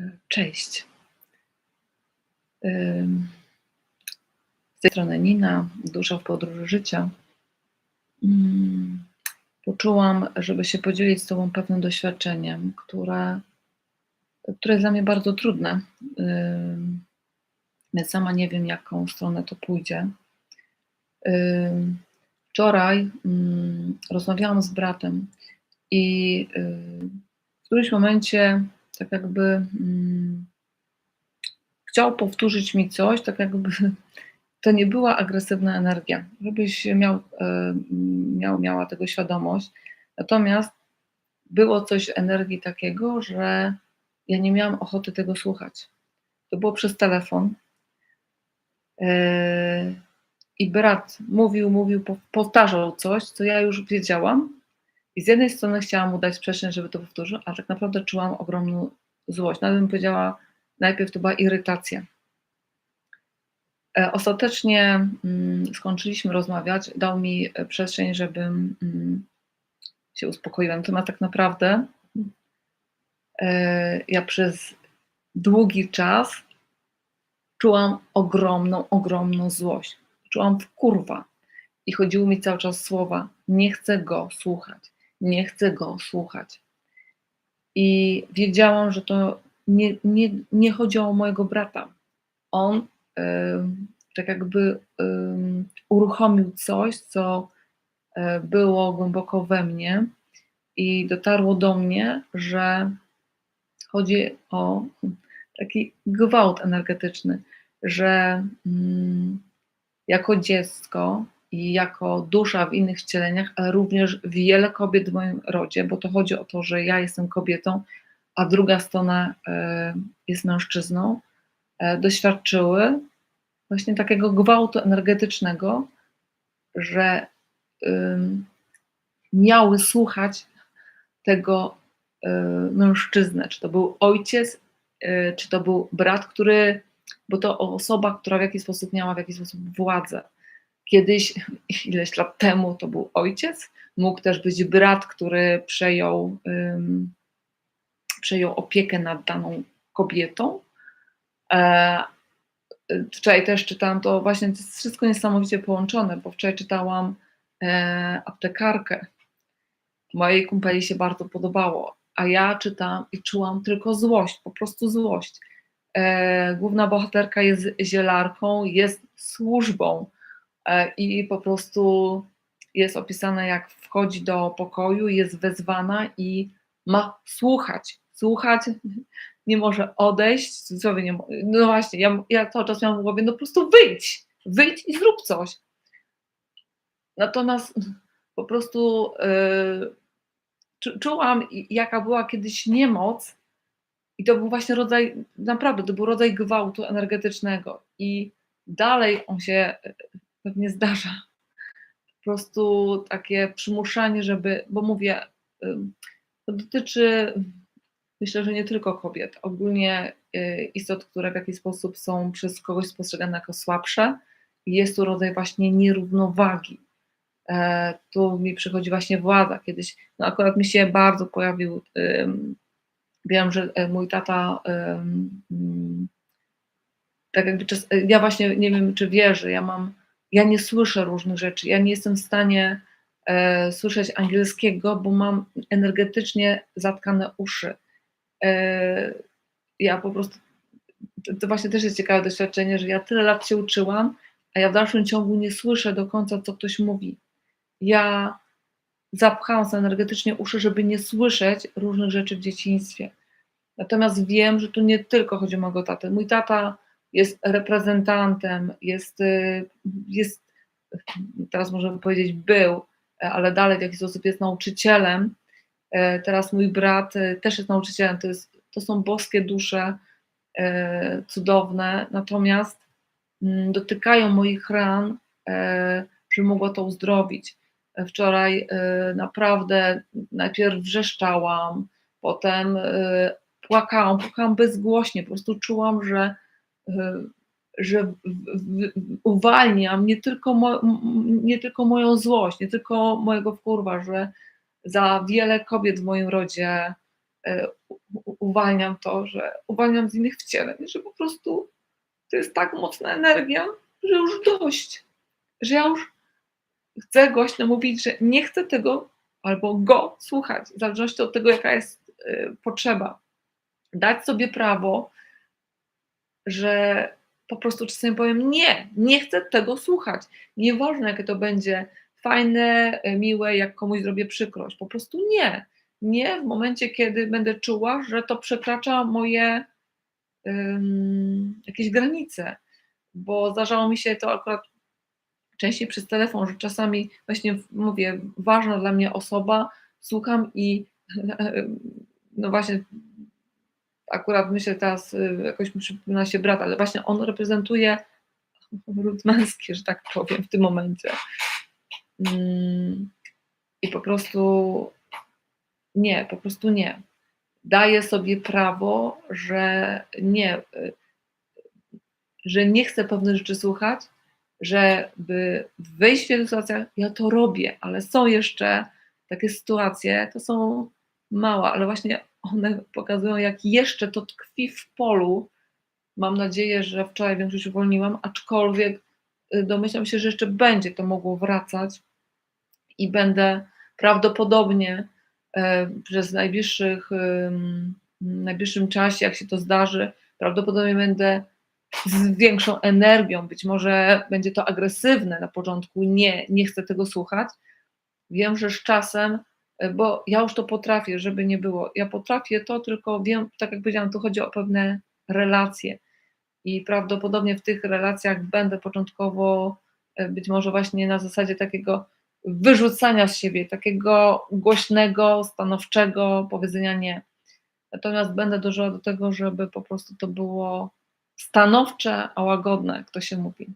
E, Cześć. Z tej strony Nina, Dusza w podróży życia. Mm, Poczułam, żeby się podzielić z Tobą pewnym doświadczeniem, które, które jest dla mnie bardzo trudne. Więc sama nie wiem, jaką stronę to pójdzie. Wczoraj mm, rozmawiałam z bratem i y, w którymś momencie tak jakby mm, chciał powtórzyć mi coś, tak jakby to nie była agresywna energia, żebyś miał, e, miał miała tego świadomość. Natomiast było coś energii takiego, że ja nie miałam ochoty tego słuchać. To było przez telefon. E, I brat mówił, mówił, pow- powtarzał coś, co ja już wiedziałam. I z jednej strony chciałam mu dać przestrzeń, żeby to powtórzył, a tak naprawdę czułam ogromną złość. Nawet bym powiedziała, najpierw to była irytacja. E, Ostatecznie mm, skończyliśmy rozmawiać, dał mi e, przestrzeń, żebym mm, się uspokoiła. Natomiast tak naprawdę e, ja przez długi czas czułam ogromną, ogromną złość. Czułam w kurwa. I chodziły mi cały czas słowa: Nie chcę go słuchać, nie chcę go słuchać. I wiedziałam, że to nie, nie, nie chodzi o mojego brata. On em, tak jakby em, uruchomił coś, co e, było głęboko we mnie i dotarło do mnie, że chodzi o taki gwałt energetyczny, że mm, jako dziecko jako dusza w innych wcieleniach, ale również wiele kobiet w moim rodzie, bo to chodzi o to, że ja jestem kobietą, a druga strona e, jest mężczyzną, e, doświadczyły właśnie takiego gwałtu energetycznego, że miały słuchać tego y, mężczyznę, czy to był ojciec, czy to był brat, który, bo to osoba, która w jakiś sposób miała w jakiś sposób władzę. Kiedyś, ileś lat temu, to był ojciec, mógł też być brat, który przejął, ym, przejął opiekę nad daną kobietą. E, wczoraj też czytałam to, właśnie to jest wszystko niesamowicie połączone, bo wczoraj czytałam e, aptekarkę. Mojej kumpeli się bardzo podobało, a ja czytałam i czułam tylko złość, po prostu złość. E, główna bohaterka jest zielarką, jest służbą i po prostu jest opisane, jak wchodzi do pokoju, jest wezwana i ma słuchać. Słuchać, nie może odejść, cudzysłowie nie no właśnie, ja, ja cały czas miałam w głowie, no po prostu wyjdź, wyjdź i zrób coś. Natomiast po prostu yy, czu- czułam, jaka była kiedyś niemoc i to był właśnie rodzaj, naprawdę, to był rodzaj gwałtu energetycznego i dalej on się y, pewnie zdarza. Po prostu takie przymuszanie, żeby, bo mówię, to dotyczy myślę, że nie tylko kobiet, ogólnie y, istot, które w jakiś sposób są przez kogoś postrzegane jako słabsze. Jest tu rodzaj właśnie nierównowagi. E, Tu mi przychodzi właśnie władza. Kiedyś, no akurat mi się bardzo pojawił, wiem, że e, mój tata, tak jakby czas, e, ja właśnie nie wiem, czy wierzy, ja mam, ja nie słyszę różnych rzeczy, ja nie jestem w stanie e, słyszeć angielskiego, bo mam energetycznie zatkane uszy. E, ja po prostu, to, to właśnie też jest ciekawe doświadczenie, że ja tyle lat się uczyłam, a ja w dalszym ciągu nie słyszę do końca, co ktoś mówi. Ja zapchałam sobie energetycznie uszy, żeby nie słyszeć różnych rzeczy w dzieciństwie. Natomiast wiem, że tu nie tylko chodzi o mojego tatę. Mój tata jest reprezentantem, jest, y, jest teraz możemy powiedzieć był, ale dalej w jakiś sposób jest nauczycielem. E, Teraz mój brat e, też jest nauczycielem. To, jest, to są boskie dusze, e, cudowne, natomiast mm, dotykają moich ran, że mogła to uzdrowić. Wczoraj naprawdę najpierw wrzeszczałam, potem płakałam, płakałam bezgłośnie, po prostu czułam, że, że uwalniam nie tylko, mo, nie tylko moją złość, nie tylko mojego wkurwa, że za wiele kobiet w moim rodzie e, uwalniam to, że uwalniam z innych wcieleń, że po prostu to jest tak mocna energia, że już dość, że ja już chcę głośno mówić, że nie chcę tego albo go słuchać, w zależności od tego, jaka jest y, potrzeba. Dać sobie prawo, że po prostu czasami powiem nie, nie chcę tego słuchać. Nieważne, jakie to będzie fajne, y, miłe, jak komuś zrobię przykrość. Po prostu nie. Nie w momencie, kiedy będę czuła, że to przekracza moje ym, jakieś granice. Bo zdarzało mi się to akurat częściej przez telefon, że czasami właśnie mówię, ważna dla mnie osoba, słucham i no właśnie akurat myślę teraz, y, jakoś mi przypomina się brat, ale właśnie on reprezentuje ród męski, że tak powiem, w tym momencie. Mm, I po prostu nie, po prostu nie. Daję sobie prawo, że nie, y, że nie chcę pewnych rzeczy słuchać, żeby wyjść w wielu sytuacjach, ja to robię, ale są jeszcze takie sytuacje, to są małe, ale właśnie one pokazują, jak jeszcze to tkwi w polu. Mam nadzieję, że wczoraj większość uwolniłam, aczkolwiek y, domyślam się, że jeszcze będzie to mogło wracać i będę prawdopodobnie e, przez najbliższych, ym, najbliższym czasie, jak się to zdarzy, prawdopodobnie będę z większą energią, być może będzie to agresywne na początku, nie, nie chcę tego słuchać. Wiem, że z czasem, bo ja już to potrafię, żeby nie było. Ja potrafię to, tylko wiem, tak jak powiedziałam, tu chodzi o pewne relacje. I prawdopodobnie w tych relacjach będę początkowo e, być może właśnie na zasadzie takiego wyrzucania z siebie, takiego głośnego, stanowczego powiedzenia nie. Natomiast będę dążyła do tego, żeby po prostu to było stanowcze, a łagodne, jak to się mówi.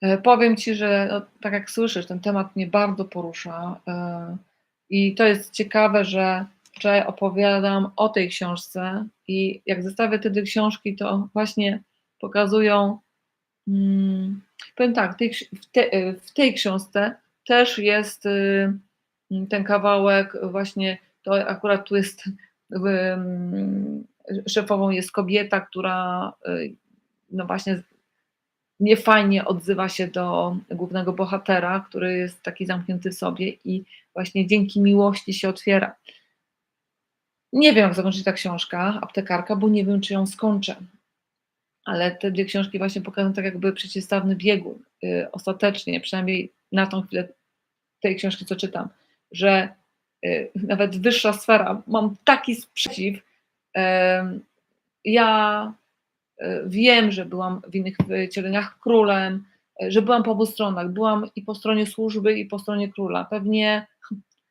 E, Powiem Ci, że no, tak jak słyszysz, ten temat mnie bardzo porusza e, i to jest ciekawe, że wczoraj opowiadam o tej książce i jak zestawię te dwie książki, to właśnie pokazują, mm, powiem tak, w, te, e, w tej książce też jest y, ten kawałek właśnie, to akurat tu jest ym, szefową jest kobieta, która y, no właśnie niefajnie odzywa się do głównego bohatera, który jest taki zamknięty w sobie i właśnie dzięki miłości się otwiera. Nie wiem, jak zakończy ta książka, aptekarka, bo nie wiem, czy ją skończę. Ale te dwie książki właśnie pokazują tak jakby przeciwstawny biegun. y, ostatecznie, przynajmniej na tą chwilę tej książki, co czytam, że y, nawet wyższa sfera, mam taki sprzeciw, Em, Ja wiem, że byłam w innych wcieleniach królem, e, że byłam po obu stronach. Byłam i po stronie służby, i po stronie króla. Pewnie,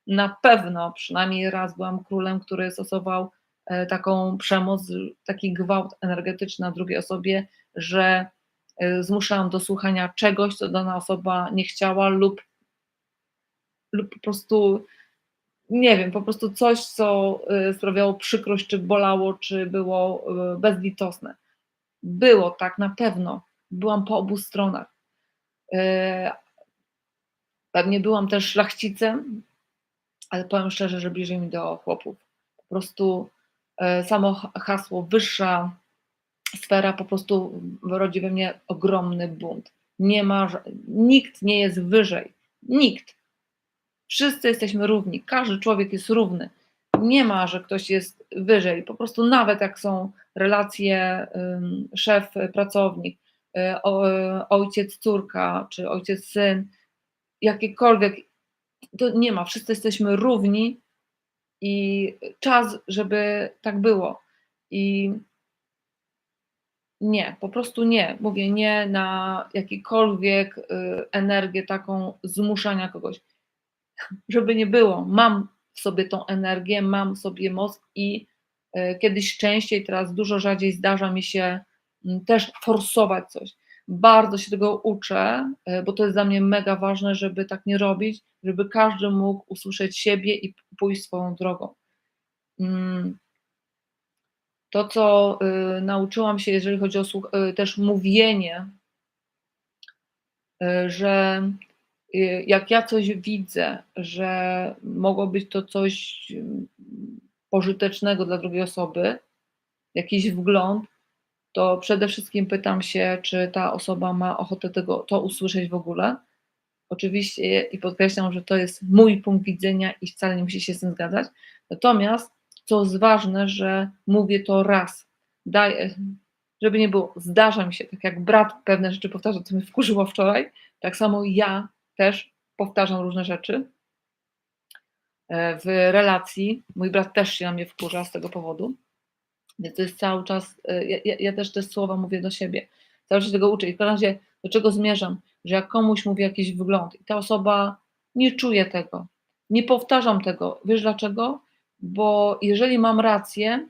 na pewno, przynajmniej raz byłam królem, który stosował e, taką przemoc, taki gwałt energetyczny na drugiej osobie, że e, zmuszałam do słuchania czegoś, co dana osoba nie chciała, lub, lub po prostu nie wiem, po prostu coś, co sprawiało przykrość, czy bolało, czy było bezlitosne. Było tak, na pewno. Byłam po obu stronach. Y, Pewnie byłam też szlachcicem, ale powiem szczerze, że bliżej mi do chłopów. Po prostu y, samo hasło wyższa sfera po prostu rodzi we mnie ogromny bunt. Nie ma, nikt nie jest wyżej. Nikt. Wszyscy jesteśmy równi, każdy człowiek jest równy. Nie ma, że ktoś jest wyżej. Po prostu nawet jak są relacje szef-pracownik, y, y, ojciec-córka czy ojciec-syn, jakiekolwiek, to nie ma. Wszyscy jesteśmy równi i czas, żeby tak było. I nie, po prostu nie. Mówię nie na jakikolwiek y, energię taką zmuszania kogoś żeby nie było, mam w sobie tą energię, mam w sobie moc i kiedyś częściej, teraz dużo rzadziej zdarza mi się mm, też forsować coś. Bardzo się tego uczę, e, bo to jest dla mnie mega ważne, żeby tak nie robić, żeby każdy mógł usłyszeć siebie i pójść swoją drogą. Mm. To, co y, nauczyłam się, jeżeli chodzi o y, też mówienie, y, że y, jak ja coś widzę, że mogło być to coś, pożytecznego dla drugiej osoby, jakiś wgląd, to przede wszystkim pytam się, czy ta osoba ma ochotę tego, to usłyszeć w ogóle. Oczywiście i podkreślam, że to jest mój punkt widzenia i wcale nie musi się z tym zgadzać. Natomiast, co jest ważne, że mówię to raz. Żeby nie było, zdarza mi się, tak jak brat pewne rzeczy powtarza, co mnie wkurzyło wczoraj, tak samo ja też powtarzam różne rzeczy w relacji. Mój brat też się na mnie wkurza z tego powodu. Więc to jest cały czas, e, ja, ja, ja też te słowa mówię do siebie. Cały czas tego uczę. I w każdym razie, do czego zmierzam? Że jak komuś mówię jakiś wygląd i ta osoba nie czuje tego, nie powtarzam tego. Wiesz dlaczego? Bo jeżeli mam rację,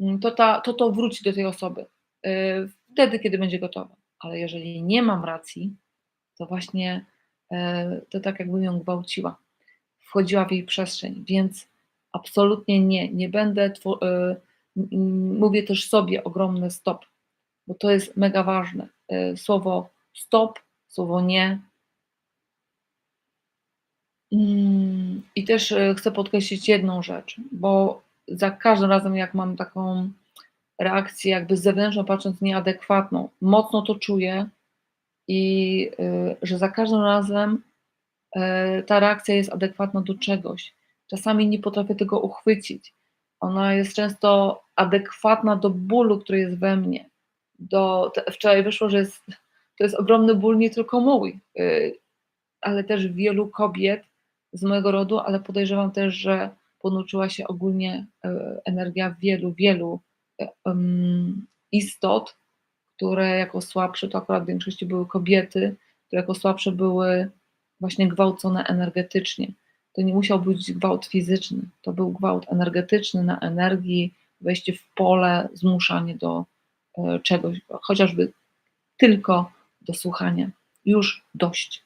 mm, to, ta, to to wróci do tej osoby. e, Wtedy, kiedy będzie gotowa. Ale jeżeli nie mam racji, to właśnie e, to tak jakbym ją gwałciła. Wchodziła w jej przestrzeń, więc absolutnie nie. Nie będę, m- mówię też sobie ogromny stop, bo to jest mega ważne. E, Słowo stop, słowo nie. Mm, I też e, chcę podkreślić jedną rzecz, bo za każdym razem, jak mam taką reakcję, jakby z zewnętrzną patrząc, nieadekwatną, mocno to czuję i y, że za każdym razem ta reakcja jest adekwatna do czegoś. Czasami nie potrafię tego uchwycić. Ona jest często adekwatna do bólu, który jest we mnie. Do, te, wczoraj wyszło, że jest, to jest ogromny ból nie tylko mój, y, ale też wielu kobiet z mojego rodu, ale podejrzewam też, że ponuczyła się ogólnie e, energia wielu, wielu e, em, istot, które jako słabsze, to akurat w większości były kobiety, które jako słabsze były właśnie gwałcone energetycznie. To nie musiał być gwałt fizyczny, to był gwałt energetyczny na energii, wejście w pole, zmuszanie do e, czegoś, chociażby tylko do słuchania. Już dość.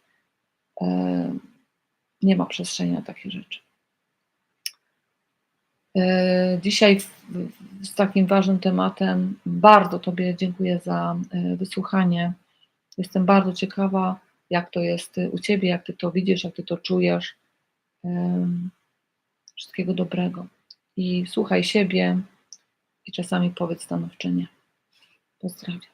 E, Nie ma przestrzeni na takie rzeczy. E, Dzisiaj z takim ważnym tematem bardzo Tobie dziękuję za wysłuchanie. Jestem bardzo ciekawa, jak to jest u Ciebie, jak Ty to widzisz, jak Ty to czujesz. Wszystkiego dobrego. I słuchaj siebie i czasami powiedz stanowczynie. Pozdrawiam.